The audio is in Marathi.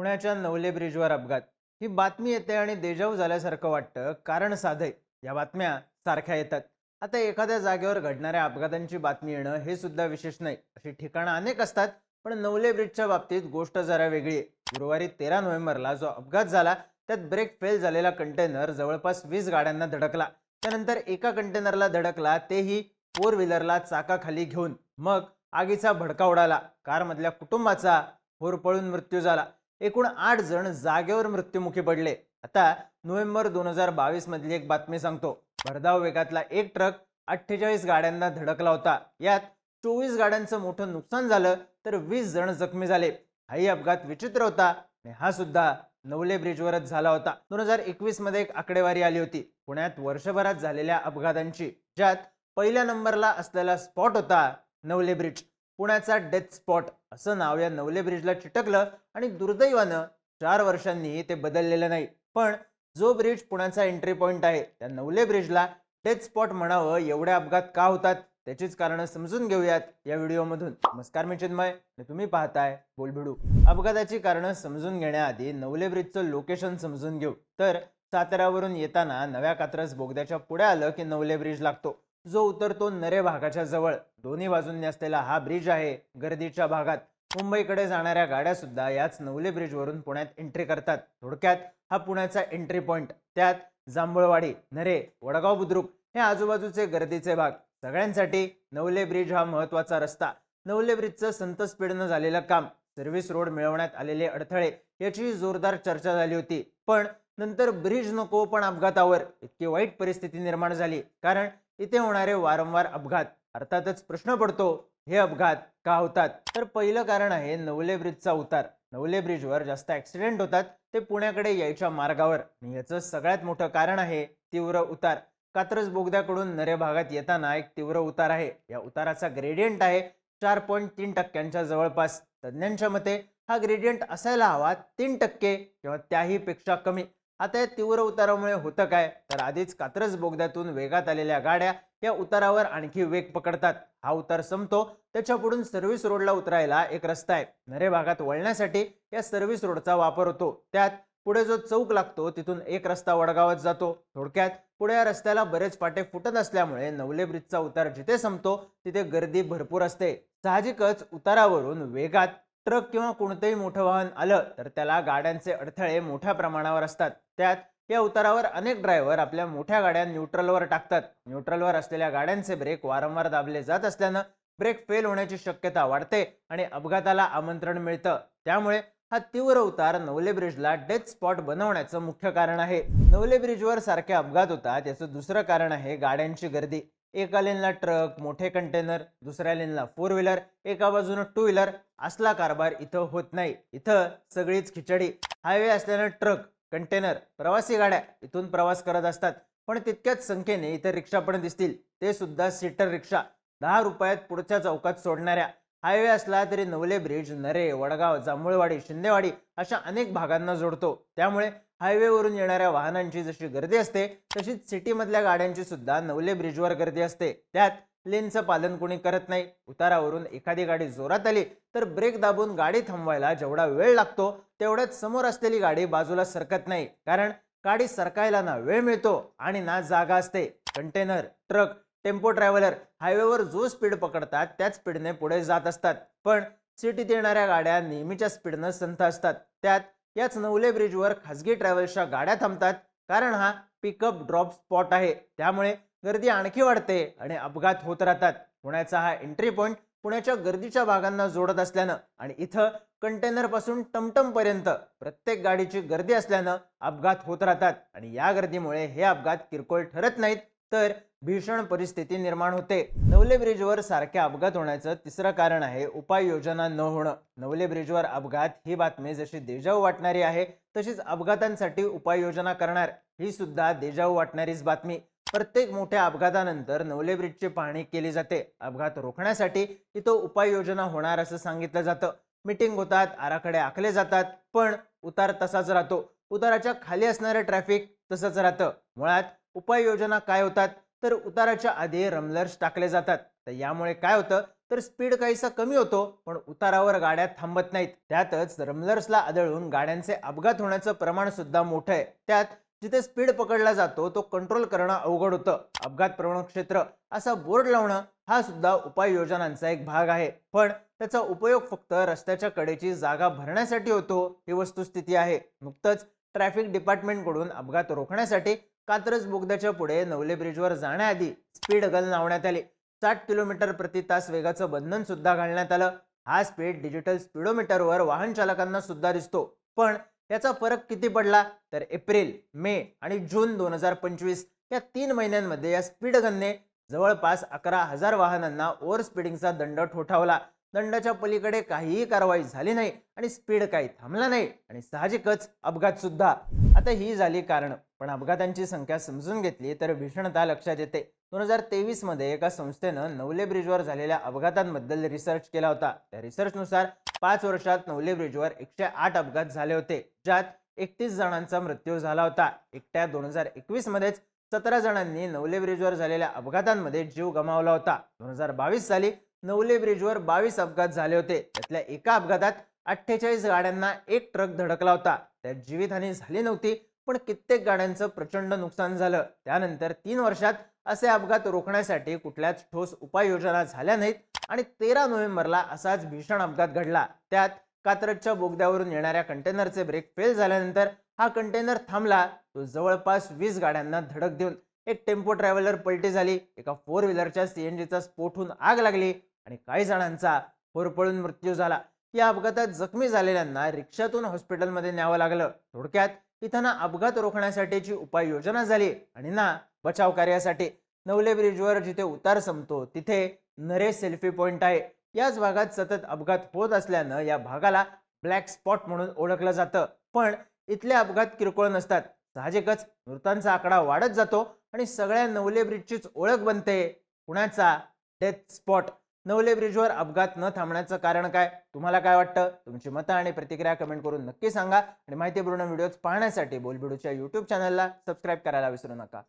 पुण्याच्या नवले ब्रिजवर अपघात. ही बातमी येते आणि देजाऊ झाल्यासारखं वाटतं. कारण साधय या बातम्या सारख्या येतात. आता एखाद्या जागेवर घडणाऱ्या अपघातांची बातमी येणं हे सुद्धा विशेष नाही. अशी ठिकाणं अनेक असतात पण नवले ब्रिजच्या बाबतीत गोष्ट जरा वेगळी आहे. गुरुवारी तेरा नोव्हेंबरला जो अपघात झाला त्यात ब्रेक फेल झालेला कंटेनर जवळपास वीस गाड्यांना धडकला. त्यानंतर एका कंटेनरला धडकला तेही फोर व्हीलरला चाकाखाली घेऊन. मग आगीचा भडका उडाला. कारमधल्या कुटुंबाचा होरपळून मृत्यू झाला. एकूण आठ जण जागेवर मृत्युमुखी पडले. आता नोव्हेंबर दोन हजार बावीस मधली एक बातमी सांगतो. भरधाव वेगातला एक ट्रक अठ्ठेचाळीस गाड्यांना धडकला होता. यात चोवीस गाड्यांचं मोठं नुकसान झालं तर वीस जण जखमी झाले. हाही अपघात विचित्र होता आणि हा सुद्धा नवले ब्रिजवरच झाला होता. दोन हजार एकवीसमध्ये एक आकडेवारी आली होती. पुण्यात वर्षभरात झालेल्या अपघातांची ज्यात पहिल्या नंबरला असलेला स्पॉट होता नवले ब्रिज. पुण्याचा डेथ स्पॉट असं नाव या नवले ब्रिजला चिटकलं आणि दुर्दैवानं चार वर्षांनी ते बदललेलं नाही. पण जो ब्रिज पुण्याचा एंट्री पॉईंट आहे त्या नवले ब्रिजला डेथ स्पॉट म्हणावं एवढे अपघात का होतात त्याचीच कारणं समजून घेऊयात या व्हिडिओमधून. नमस्कार मी चिन्मय. आणि तुम्ही पाहताय बोलभिडू अपघाताची कारणं समजून घेण्याआधी नवले ब्रिजचं लोकेशन समजून घेऊ. तर साताऱ्यावरून येताना नव्या कात्रज बोगद्याच्या पुढे आलं की नवले ब्रिज लागतो. जो उतरतो नरे भागाच्या जवळ. दोन्ही बाजूंनी असलेला हा ब्रिज आहे. गर्दीच्या भागात मुंबईकडे जाणाऱ्या गाड्या सुद्धा याच नवले ब्रिजवरून पुण्यात एंट्री करतात. थोडक्यात हा पुण्याचा एंट्री पॉइंट त्यात जांभूळवाडी नरे वडगाव बुद्रुक हे आजूबाजूचे गर्दीचे भाग. सगळ्यांसाठी नवले ब्रिज हा महत्त्वाचा रस्ता. नवले ब्रिजचं संत स्पीडनं झालेलं काम. सर्व्हिस रोड मिळवण्यात आलेले अडथळे याची जोरदार चर्चा झाली होती. पण नंतर ब्रिज नको पण अपघातावर. इतकी वाईट परिस्थिती निर्माण झाली. कारण इथे होणारे वारंवार अपघात. अर्थातच प्रश्न पडतो हे अपघात का होतात? तर पहिलं कारण आहे नवले ब्रिजचा उतार. नवले ब्रिजवर जास्त ॲक्सिडेंट होतात ते पुण्याकडे यायच्या मार्गावर. आणि याचं सगळ्यात मोठं कारण आहे तीव्र उतार. कात्रज बोगद्याकडून नरे भागात येताना एक तीव्र उतार आहे. या उताराचा ग्रेडियंट आहे चार पॉईंट तीन टक्क्यांच्या जवळपास. तज्ज्ञांच्या मते हा ग्रेडियंट असायला हवा तीन टक्के किंवा त्याही पेक्षा कमी. आता या तीव्र उतारामुळे होतं काय? तर आधीच कात्रज बोगद्यातून वेगात आलेल्या गाड्या या उतारावर आणखी वेग पकडतात. हा उतार संपतो. त्याच्या पुढून सर्व्हिस रोडला उतरायला एक रस्ता आहे. नरे भागात वळण्यासाठी या सर्व्हिस रोडचा वापर होतो. त्यात पुढे जो चौक लागतो तिथून एक रस्ता वडगावात जातो. थोडक्यात पुढे या रस्त्याला बरेच पाटे फुटत असल्यामुळे नवले ब्रिजचा उतार जिथे संपतो तिथे गर्दी भरपूर असते. साहजिकच उतारावरून वेगात ट्रक किंवा कोणतंही मोठं वाहन आलं तर त्याला गाड्यांचे अडथळे मोठ्या प्रमाणावर असतात. त्यात या उतारावर अनेक ड्रायव्हर आपल्या मोठ्या गाड्या न्यूट्रलवर टाकतात. न्यूट्रलवर असलेल्या गाड्यांचे ब्रेक वारंवार दाबले जात असल्यानं ब्रेक फेल होण्याची शक्यता वाढते आणि अपघाताला आमंत्रण मिळतं. त्यामुळे हा तीव्र उतार नवले ब्रिजला डेथ स्पॉट बनवण्याचं मुख्य कारण आहे. नवले ब्रिजवर सारखे अपघात होतात याचं दुसरं कारण आहे गाड्यांची गर्दी. एका लेनला ट्रक मोठे कंटेनर दुसऱ्या लेनला फोर व्हीलर एका बाजूनं टू व्हीलर असला कारभार इथं होत नाही. इथं सगळीच खिचडी. हायवे असल्यानं ट्रक कंटेनर प्रवासी गाड्या इथून प्रवास करत असतात. पण तितक्याच संख्येने इथं रिक्षा पण दिसतील. ते सुद्धा सीटर रिक्षा. दहा रुपयात पुढच्या चौकात सोडणाऱ्या. हायवे असला तरी नवले ब्रिज नरे वडगाव जांभूळवाडी शिंदेवाडी अशा अनेक भागांना जोडतो. त्यामुळे हायवेवरून येणाऱ्या वाहनांची जशी गर्दी असते तशीच सिटीमधल्या गाड्यांची सुद्धा नवले ब्रिजवर गर्दी असते. त्यात लेनचं पालन कोणी करत नाही. उतारावरून एखादी गाडी जोरात आली तर ब्रेक दाबून गाडी थांबवायला जेवढा वेळ लागतो तेवढ्याच समोर असलेली गाडी बाजूला सरकत नाही. कारण गाडी सरकायला ना वेळ मिळतो आणि ना जागा असते. कंटेनर ट्रक टेम्पो ट्रॅव्हलर हायवेवर जो स्पीड पकडतात त्याच स्पीडने पुढे जात असतात. पण सिटीत येणाऱ्या गाड्या नेहमीच्या स्पीडनं संथ असतात. त्यात याच नवले ब्रिजवर खासगी ट्रॅव्हल्सच्या गाड्या थांबतात कारण हा पिकअप ड्रॉप स्पॉट आहे. त्यामुळे गर्दी आणखी वाढते आणि अपघात होत राहतात. पुण्याचा हा एंट्री पॉईंट पुण्याच्या गर्दीच्या भागांना जोडत असल्यानं आणि इथं कंटेनरपासून टमटमपर्यंत प्रत्येक गाडीची गर्दी असल्यानं अपघात होत राहतात. आणि या गर्दीमुळे हे अपघात किरकोळ ठरत नाहीत. तर भीषण परिस्थिती निर्माण होते. नवले ब्रिजवर सारखे अपघात होण्याचं तिसरं कारण आहे उपाययोजना न होणं. नवले ब्रिजवर अपघात ही बातमी जशी देजाऊ वाटणारी आहे तशीच अपघातांसाठी उपाययोजना करणार ही सुद्धा देजाऊ वाटणारीच बातमी. प्रत्येक मोठ्या अपघातानंतर नवले ब्रिजची पाहणी केली जाते. अपघात रोखण्यासाठी इथं उपाययोजना होणार असं सांगितलं जातं. मिटिंग होतात आराखडे आखले जातात पण उतार तसाच राहतो. उताराच्या खाली असणारं ट्रॅफिक तसंच राहतं. मुळात उपाययोजना काय होतात? तर उताराच्या आधी रमलर्स टाकले जातात. तर यामुळे काय होतं? तर स्पीड काहीसा कमी होतो पण उतारावर गाड्या थांबत नाहीत. त्यातच रमलर्सला आदळून गाड्यांचे अपघात होण्याचं प्रमाण सुद्धा मोठं आहे. त्यात जिथे स्पीड पकडला जातो तो कंट्रोल करणं अवघड होतं. अपघात प्रवण क्षेत्र असा बोर्ड लावणं हा सुद्धा उपाययोजनांचा एक भाग आहे. पण त्याचा उपयोग फक्त रस्त्याच्या कडेची जागा भरण्यासाठी होतो ही वस्तुस्थिती आहे. नुकतंच ट्रॅफिक डिपार्टमेंटकडून अपघात रोखण्यासाठी कात्रज बोगद्याच्या पुढे नवले ब्रिजवर जाण्याआधी स्पीड गल लावण्यात आली. साठ किलोमीटर प्रति तास वेगाचं बंधन सुद्धा घालण्यात आलं. हा स्पीड डिजिटल स्पीडोमीटरवर वाहन चालकांना सुद्धा दिसतो. पण याचा फरक किती पडला? तर एप्रिल मे आणि जून दोन हजार पंचवीस या तीन महिन्यांमध्ये या स्पीड गनने जवळपास अकरा हजार वाहनांना ओव्हर स्पीडिंगचा दंड ठोठावला. दंडाच्या पलीकडे काहीही कारवाई झाली नाही आणि स्पीड काही थांबला नाही आणि साहजिकच अपघात सुद्धा. आता ही झाली कारण. पण अपघातांची संख्या समजून घेतली तर भीषणता लक्षात येते. दोन हजार तेवीसमध्ये एका संस्थेनं नवले ब्रिजवर झालेल्या अपघातांबद्दल रिसर्च केला होता. त्या रिसर्चनुसार पाच वर्षात नवले ब्रिजवर एकशे आठ अपघात झाले होते ज्यात एकतीस जणांचा मृत्यू झाला होता. एकट्या दोन हजार एकवीस मध्येच सतरा जणांनी नवले ब्रिजवर झालेल्या अपघातांमध्ये जीव गमावला होता. दोन हजार बावीस साली नवले ब्रिजवर बावीस अपघात झाले होते. त्यातल्या एका अपघातात अठ्ठेचाळीस गाड्यांना एक ट्रक धडकला होता. त्यात जीवितहानी झाली नव्हती पण कित्येक गाड्यांचं प्रचंड नुकसान झालं. त्यानंतर तीन वर्षात असे अपघात रोखण्यासाठी कुठल्याच ठोस उपाययोजना झाल्या नाहीत आणि तेरा नोव्हेंबरला असाच भीषण अपघात घडला. त्यात कात्रजच्या बोगद्यावरून येणाऱ्या कंटेनरचे ब्रेक फेल झाल्यानंतर हा कंटेनर थांबला. तो जवळपास वीस गाड्यांना धडक देऊन एक टेम्पो ट्रॅव्हलर पलटी झाली. एका फोर व्हीलरच्या सीएनजीचा स्फोट होऊन आग लागली. आणि काही जणांचा होरपळून मृत्यू झाला. या अपघातात जखमी झालेल्यांना रिक्षातून हॉस्पिटलमध्ये न्यावं लागलं. थोडक्यात इथं ना अपघात रोखण्यासाठीची उपाययोजना झाली आणि ना बचाव कार्यासाठी. नवले ब्रिजवर जिथे उतार संपतो तिथे नरे सेल्फी पॉइंट आहे. याच भागात सतत अपघात होत असल्यानं या भागाला ब्लॅक स्पॉट म्हणून ओळखलं जातं. पण इथले अपघात किरकोळ नसतात. साहजिकच मृतांचा आकडा वाढत जातो आणि सगळ्या नवले ब्रिजचीच ओळख बनते. पुण्याचा डेथ स्पॉट. नवले ब्रिजवर अपघात न थांबण्याचं कारण काय? तुम्हाला काय वाटतं? तुमची मतं आणि प्रतिक्रिया कमेंट करून नक्की सांगा. आणि माहितीपूर्ण व्हिडिओज पाहण्यासाठी बोलबिडूच्या युट्यूब चॅनलला सबस्क्राईब करायला विसरू नका.